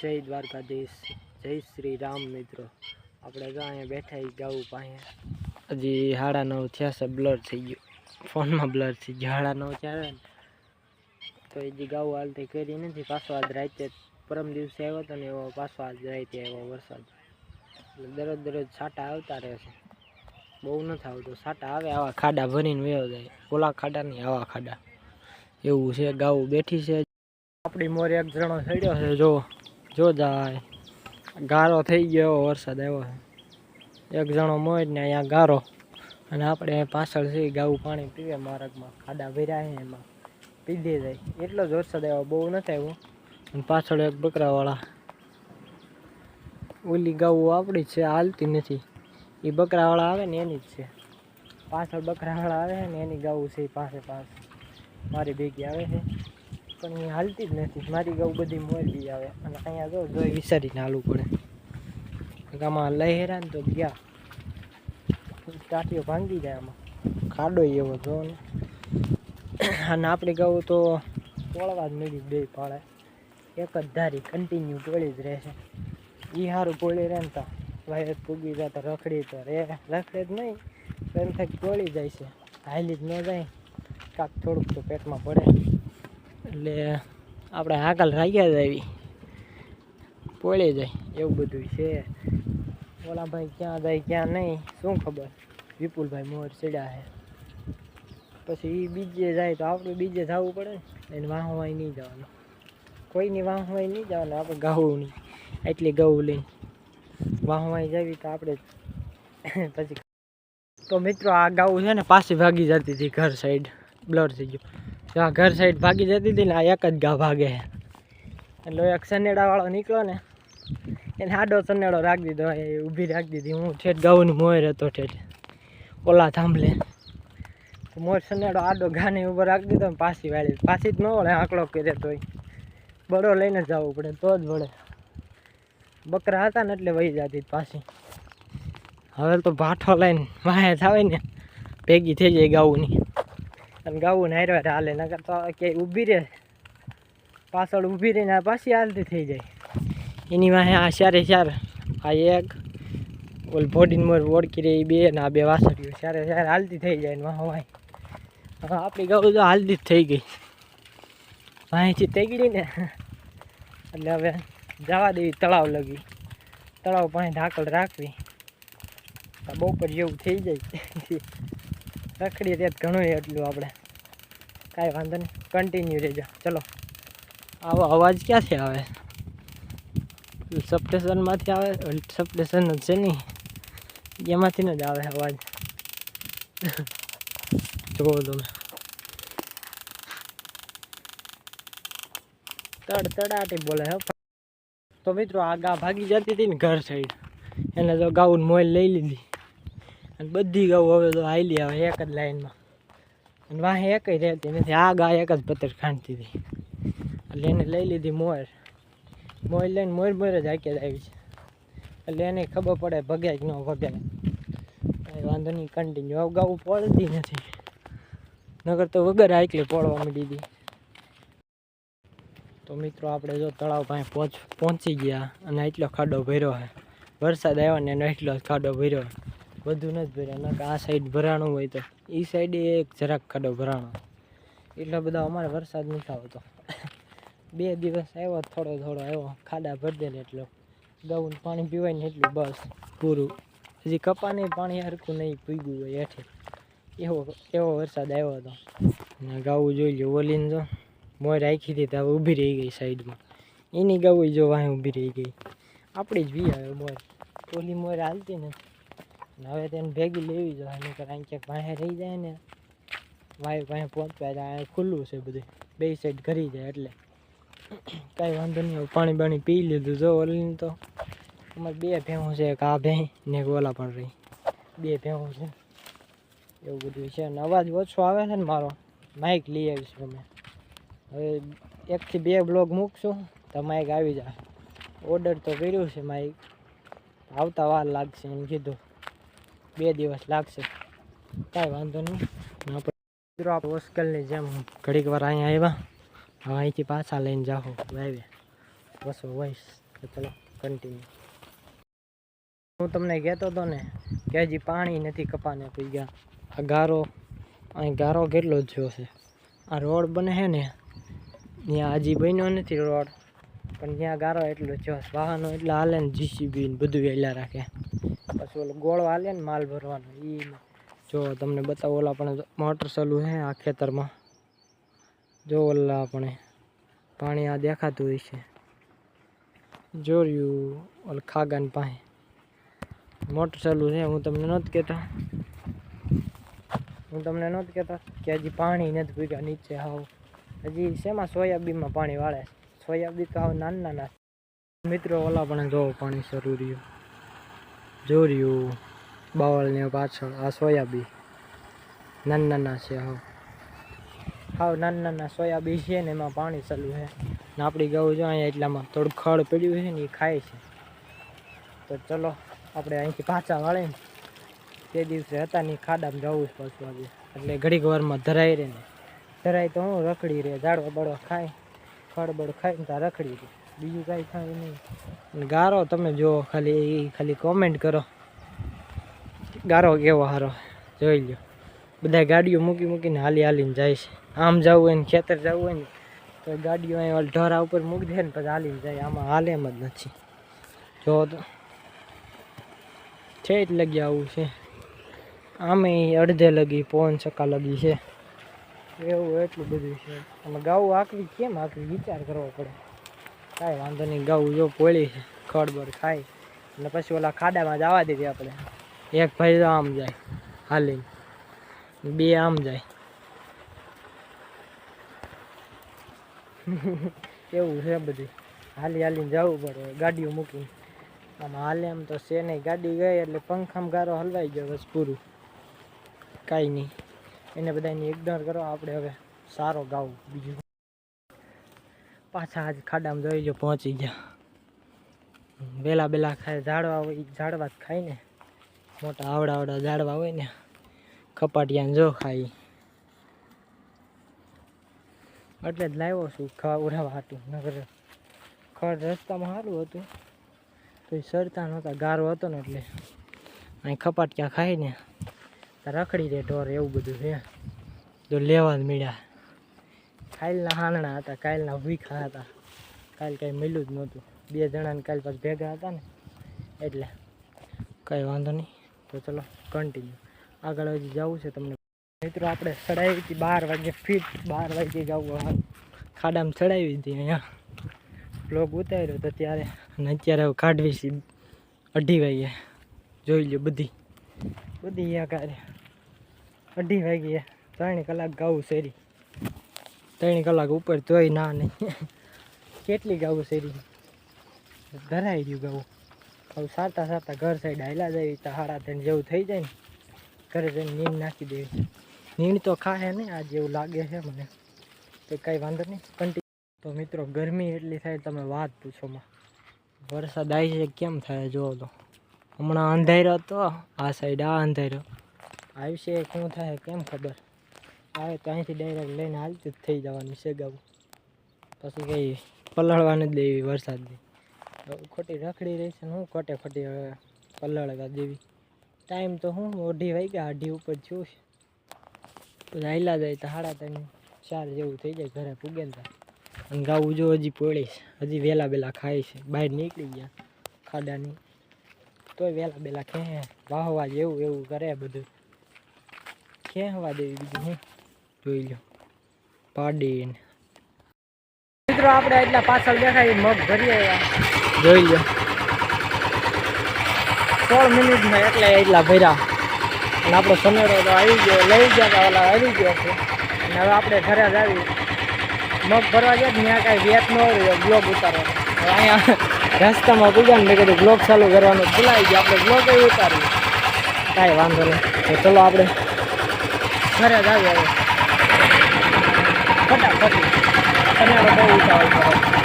જય દ્વારકાધીશ, જય શ્રી રામ મિત્રો. આપણે જો અહીંયા બેઠા ગાવું પાસે. હજી સાડા નવ થયા છે, બ્લર થઈ ગયું. ફોનમાં બ્લર થઈ ગયું. સાડા નવ થયા ને, તો હજી ગાવું હાલતી કરી નથી, પાછો આજ રાતે પરમ દિવસે આવ્યો હતો ને એવો પાછો આજ રાતે આવ્યો વરસાદ. એટલે દરરોજ દરરોજ છાંટા આવતા રહે છે. બહુ નથી આવતું. છાંટા આવે, આવા ખાડા ભરીને વયો જાય. ઓલા ખાડા નહીં, આવા ખાડા. એવું છે ગાવું બેઠી છે. આપણી મોરે એક જણો ચડ્યો છે જો જો જાય. ગારો થઈ ગયો વરસાદ આવ્યો એક જણો મોય ને અહીંયા ગારો. અને આપણે પાછળ છે ગાવું પાણી પીવે માર્ગમાં. ખાડા ભર્યા છે એમાં. પીધી જાય. એટલો જ વરસાદ આવ્યો, બહુ નથી આવ્યો. અને પાછળ એક બકરાવાળા. ઓલી ગાવું આપણી છે, હાલતી નથી. એ બકરાવાળા આવે ને એની જ છે. પાછળ બકરાવાળા આવે ને એની ગાવું છે પાસે પાસે. મારી ભેગી આવે છે. પણ એ હાલતી જ નથી. મારી ગૌ બધી મોરબી આવે. અને અહીંયા જો જોઈ વિચારીને હાલવું પડે. આમાં લઈ હેરા ને તો ગયા. ટાટીઓ ભાંગી જાય આમાં. ખાડો એવો જો ને. અને આપણી ગૌ તો પોળવા જ મળી બે પાળે એક જ ધારી કન્ટિન્યુ પોળી જ રહેશે એ સારું પોળી રહે ને તો ભાઈ પૂગી જાય તો રખડી તો રે રખડે જ નહીં, તો એમ થાય ટોળી જાય છે. હાલી જ ન જાય. કાંક થોડુંક તો પેટમાં પડે એટલે આપણે હાકલ રાખ્યા જ આવી. પોળી જાય, એવું બધું છે. ઓલા ભાઈ ક્યાં જાય, ક્યાં નહીં, શું ખબર? વિપુલભાઈ મોર ચડ્યા છે. પછી એ બીજે જાય તો આપણે બીજે જવું પડે ને? એને વાહવાય નહીં જવાનું. કોઈની વાહવાય નહીં જવાનું, આપણે ગાવું નહીં એટલી ગૌ લઈને વાહવાય જવી તો આપણે પછી તો મિત્રો આ ગાવું છે ને પાછી ભાગી જતી હતી ઘર સાઈડ બ્લર થઈ ગયું. જો આ ઘર સાઈડ ભાગી જતી હતી ને આ એક જ ગા ભાગે છે. એટલે એક સનેડાવાળો નીકળ્યો ને, એને આડો સનેડો રાખી દીધો, એ ઊભી રાખી દીધી. હું ઠેઠ ગાઉની મોર હતો ઠેઠ. ઓલા થાંભલે મોર સનેડો આડો ઘાને ઊભો રાખી દીધો પાછી વાળી. પાછી જ ન વળે, આંકડો કરે તોય. બળો લઈને જવું પડે, તો જ વળે. બકરા હતા ને એટલે વહી જતી પાછી. હવે તો ભાઠો લઈને વાહે થાવે ને, ભેગી થઈ જાય ગાઉની. અને ગાવું ને હારવાર હાલે, નકર તો ક્યાંય ઊભી રહે. પાછળ ઊભી રહીને આ પાછી હાલતી થઈ જાય. એની વાહે આ ચારે ચાર, આ એક, ઓલ ભોડીને મોર ઓળખી રહી બે ને આ બે વાસળીઓ ચારે ચાર હાલતી થઈ જાય ને વાહ વાહ. હવે આપણી ગાઉ તો હાલતી જ થઈ ગઈ. વાંહેથી તેગડી ને, એટલે હવે જવા દેવી તળાવ લગી. તળાવ પાસે ઢાકલ રાખવી. તો બપોર જેવું થઈ જાય. રખડી ત્યાં ઘણું એટલું આપણે. કાંઈ વાંધો નહીં. કન્ટિન્યુ રહેજો. ચલો. આવો અવાજ ક્યાંથી આવે? સબસ્ટેશનમાંથી આવે? સબસ્ટેશન જ છે નહીં એમાંથી જ આવે અવાજ. જુઓ તમે. તડ તડાટી બોલે હે. તો મિત્રો આ ગા ભાગી જતી હતી ને ઘર સાઈડ એને તો ગાઉન મોઈલ લઈ લીધી. અને બધી ગાઉ હવે તો હાલી આવે એક જ લાઈનમાં અને વાહે એક જ રહેતી. નથી આ ગા એક જ પત્તર ખાંડતી હતી. એટલે એને લઈ લીધી મોર. મોર લઈને મોર મોર જ હાકે જ આવી છે. એટલે એને ખબર પડે ભગાય કે ન ભગાય વાંધો નહીં કન્ટિન્યુ હવે ગાઉ પડતી નથી. નગર તો વગર હાકલે પડવા માંડી હતી તો મિત્રો, આપણે જો તળાવ પાસે પહોંચ પહોંચી ગયા અને એટલો ખાડો ભર્યો છે. વરસાદ આવ્યો ને એટલો જ ખાડો ભર્યો વધુ નથી ભર્યા. કે આ સાઈડ ભરાણું હોય તો. એ સાઈડે એક જરાક ખાડો ભરાણો. એટલો બધો અમારે વરસાદ નથી આવતો. બે દિવસ આવ્યો, થોડો થોડો આવ્યો. ખાડા ભરી દે ને એટલો. ગૌન પાણી પીવાય ને એટલું બસ. પૂરું. હજી કપાને પાણી હરખું નહીં પીગું હોય હેઠે. એવો એવો વરસાદ આવ્યો હતો. ને ગાવું જોઈ લો ઓલીને જો મોર રાખી હતી તો હવે ઊભી રહી ગઈ સાઈડમાં એની ગાવું જો વાંહે ઊભી રહી ગઈ. આપણી જ વી આવે મોર. ઓલી મોર હાલતી નથી. હવે તેને ભેગી લેવી જોઈએ નકર અહીં ક્યાંક પાસે રહી જાય ને વાયુ પાસે પહોંચવા જાય. ખુલ્લું છે બધું. બે સાઈડ ઘરી જાય એટલે. કાંઈ વાંધો નહીં પાણી બાણી પી લીધું જો ઓલીને તો. અમારે બે ભેહું છે, એક આ ભેં ને એક ઓલા પણ રહી. બે ભેહું છે. એવું બધું છે. અને અવાજ ઓછો આવે છે ને મારો. માઇક લઈ આવીશું અમે હવે એકથી બે બ્લોગ મૂકશું, તો માઇક આવી જાય. ઓર્ડર તો કર્યું છે માઇક આવતા વાર લાગશે, એમ કીધું. બે દિવસ લાગશે. કાંઈ વાંધો નહીં. હોસ્કેલની આપણે હોસ્ટેલની જેમ ઘડીક વાર અહીંયા આવ્યા. હવે અહીંથી પાછા લઈને જાઓ વાવે બસો વૈસ તો ચલો કન્ટિન્યુ હું તમને કહેતો હતો ને કે હજી પાણી નથી કપાને પી ગયા આ ગારો, અહીં ગારો કેટલો જ છે. આ રોડ બને છે ને, ત્યાં હજી બન્યો નથી રોડ. પણ ત્યાં ગારો એટલો થયો વાહનો એટલા હાલે ને જીસીબી ને બધું એલા રાખે. પછી ઓલો ગોળો હાલે ને માલ ભરવાનો એ જો તમને બતાવો, ઓલા પણ મોટર ચાલુ છે આ ખેતરમાં. જો ઓલા આપણે પાણી આ દેખાતું હોય છે. જોર્યું ઓલ ખાગાની પાસે. મોટર ચાલુ છે, હું તમને નહોતો કહેતા હું તમને નહોતો કહેતા કે હજી પાણી નથી પીગા નીચે હાવ. હજી શેમાં સોયાબીનમાં પાણી વાળે? સોયાબીન તો હાવ નાના નાના મિત્રો, ઓલા પણ જો પાણી શરૂ રહ્યું. જો રહ્યું બાવળને પાછળ, આ સોયાબીન નાના નાના છે હા હાવ નાના નાના સોયાબીન છે ને એમાં પાણી ચાલુ છે. ને આપણી ગૌ જો અહીંયા એટલામાં થોડું ખડ પડ્યું છે ને એ ખાય છે. તો ચલો આપણે અહીંથી પાછા વાળે ને તે દિવસે હતા ને ખાડામાં જવું જ પાછું આજે. એટલે ઘડીક વારમાં ધરાય રહે ને. ધરાય તો હું રખડી રહે ઝાડવા બળવા ખાય ખડ બળ ખાય ને ત્યાં રખડી રહે બીજું કાંઈ થાય નહીં. ગારો તમે જુઓ ખાલી ખાલી કોમેન્ટ કરો. ગારો કેવો સારો જોઈ લો બધા ગાડીઓ મૂકી મૂકીને હાલી હાલીને જાય છે. આમ જવું હોય ને ખેતર જવું હોય ને, તો ગાડીઓ અહીં ઓલા ઢોરા ઉપર મૂકી દે ને પછી હાલીને જાય. આમાં હાલે એમ જ નથી. જો તો છે જ લગી આવું છે. આમે અડધે લગી, પોન ચક્કા લગી છે. એવું એટલું બધું છે. અને ગાવું આકરી કેમ આકરી વિચાર કરવો પડે. કાંઈ વાંધો નહીં ગાવું જો પોળી છે, ખડબડ ખાય અને પછી ઓલા ખાડામાં જવા દીધી આપણે. એક ભાઈ તો આમ જાય હાલી બે આમ જાય. એવું છે બધું. હાલી હાલીને જવું પડે, ગાડીઓ મૂકીને. આમ હાલે એમ તો છે નહીં. ગાડી ગઈ એટલે પંખામાં ગારો હલવાઈ ગયો બસ પૂરું. કાંઈ નહીં. એને બધાને ઇગ્નોર કરો, આપણે હવે સારો ગાવું બીજું. પાછા આજ ખાડામાં જોઈ લો પહોંચી ગયા. વેલા બેલા ખાય, ઝાડવા હોય, ઝાડવા જ ખાય ને. મોટા આવડા આવડા ઝાડવા હોય ને. ખપાટિયાને જો ખાઈ એટલે જ લાવ્યો છું ખાવા ઉડાવવા હતું નગર ખડ રસ્તામાં સારું હતું. તો એ સરતા નહોતા, ગારો હતો ને એટલે. અહીં ખપાટ ક્યાં ને. તો રખડી દે ઢોર, એવું બધું છે. જો લેવા જ મળ્યા. કાલના હાલણા હતા, કાલના ભીખા હતા. કાલ કાંઈ મળ્યું જ નહોતું. બે જણાને કાલ પાછ ભેગા હતા ને, એટલે કાંઈ વાંધો નહીં. તો ચલો કન્ટિન્યુ આગળ હજી જવું છે તમને. મિત્રો, આપણે ચડાવી હતી બાર વાગે ફીટ, બાર વાગે જવું ખાડામાં ચડાવી હતી અહીંયા. બ્લોગ ઉતાર્યો તો ત્યારે, અને અત્યારે કાઢવી છે અઢી વાગે. જોઈ લો બધી. બધી અહીંયા કાર્ય અઢી વાગે ત્રણ કલાક ગાવું શેરી ત્રણ કલાક ઉપર તોય ના નહીં કેટલી ગાવું શેરી ધરાઈ ગયું ગાવું. હવે સારતા સારતા ઘર સાઈડ હાલા જાય તો હારા થઈને જેવું થઈ જાય ને. ઘરે જઈને નીંદ નાખી દેવી. નીંદ તો ખાહે નહીં આજે એવું લાગે છે મને. તો કાંઈ વાંધો નહીં. કન્ટિન્યુ તો મિત્રો, ગરમી એટલી થાય, તમે વાત પૂછો માં. વરસાદ આવી છે, કેમ થાય જુઓ તો. હમણાં અંધાર્યો હતો આ સાઈડ આ અંધાર્યો. આવશે, શું થાય, કેમ ખબર? આવે તો અહીંથી ડાયરેક્ટ લઈને હાલતી જ થઈ જવાનું છે ગાવું. પછી કંઈ પલળવા નથી દેવી વરસાદની. ખોટી રખડી રહી છે હું ખોટે ખોટી પલળવા દેવી ટાઈમ તો હું અઢી વાગ્યા, અઢી ઉપર છું. પછી જાય તો સાડા ત્રણ ચાર જેવું થઈ જાય ઘરે પૂગે અને ગાવું જો હજી પોળીશ હજી વહેલા બેલા ખાય છે. બહાર નીકળી ગયા ખાડાની. તોય વહેલા વહેલા ખેંચે વાહવા જેવું એવું કરે બધું. ખેંચવા દેવી બીજું હું. જોઈ લો પાડીને. મિત્રો આપણે એટલા પાછળ દેખાય મગ ભરી આવ્યા. જોઈ લો સોળ મિનિટમાં એટલે એટલા ભર્યા. અને આપણો સમેરો તો આવી ગયો લઈ ગયા હતા ઓલા આવી ગયો છે. અને હવે આપણે ઘરે જ આવી મગ ભરવા જાય ત્યાં કાંઈ વેત ન હોય બ્લોગ ઉતારવાનો. હવે અહીંયા રસ્તામાં પૂજા ને મેં કીધું બ્લોગ ચાલુ કરવાનું. ભૂલાઈ ગયો આપણે બ્લોગ એ ઉતાર્યું કાંઈ વાંધો નહીં. તો ચલો આપણે ઘરે જ આવી હવે. ફટાફટ. તમારો બહુ ઉતાવળ કરો.